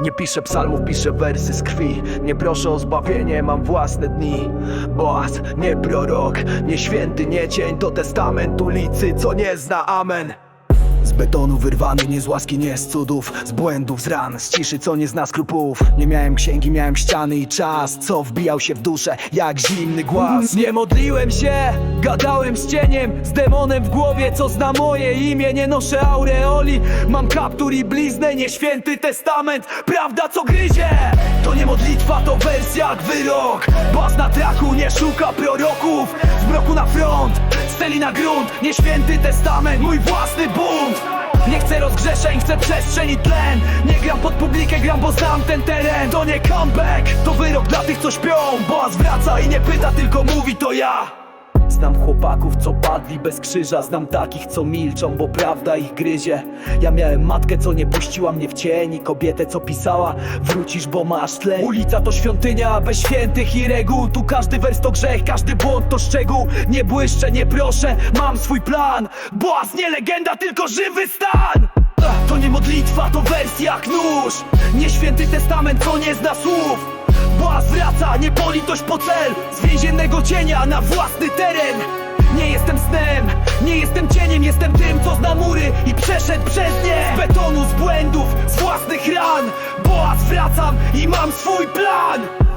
Nie piszę psalmów, piszę wersy z krwi. Nie proszę o zbawienie, mam własne dni. Boaz, nie prorok, nie święty, nie cień To testament ulicy, co nie zna, amen betonu wyrwany, nie z łaski, nie z cudów Z błędów, z ran, z ciszy, co nie zna skrupułów. Nie miałem księgi, miałem ściany i czas Co wbijał się w duszę, jak zimny głaz. Nie modliłem się, gadałem z cieniem Z demonem w głowie, co zna moje imię. Nie noszę aureoli, mam kaptur i bliznę Nie święty testament, prawda co gryzie To nie modlitwa, to wersja jak wyrok. Bas na traku, nie szuka proroków Z mroku na front, steli na grunt Nie święty testament, mój własny bunt. Nie chcę rozgrzeszeń, chcę przestrzeń i tlen. Nie gram pod publikę, gram bo znam ten teren. To nie comeback, to wyrok dla tych co śpią. Boaz wraca i nie pyta, tylko mówi to ja Znam chłopaków, co padli bez krzyża Znam takich, co milczą, bo prawda ich gryzie. Ja miałem matkę, co nie puściła mnie w cień I kobietę, co pisała Wrócisz, bo masz tlen Ulica to świątynia bez świętych i reguł. Tu każdy wers to grzech, każdy błąd to szczegół. Nie błyszczę, nie proszę, mam swój plan. Boaz nie legenda, tylko żywy stan to nie modlitwa, to wersja jak nóż. Nie święty testament, co nie zna słów. Boaz wraca, nie politość po cel. Z więziennego cienia na własny teren. Nie jestem snem, nie jestem cieniem Jestem tym, co zna mury i przeszedł przez nie. Z betonu, z błędów, z własnych ran. Boaz wracam i mam swój plan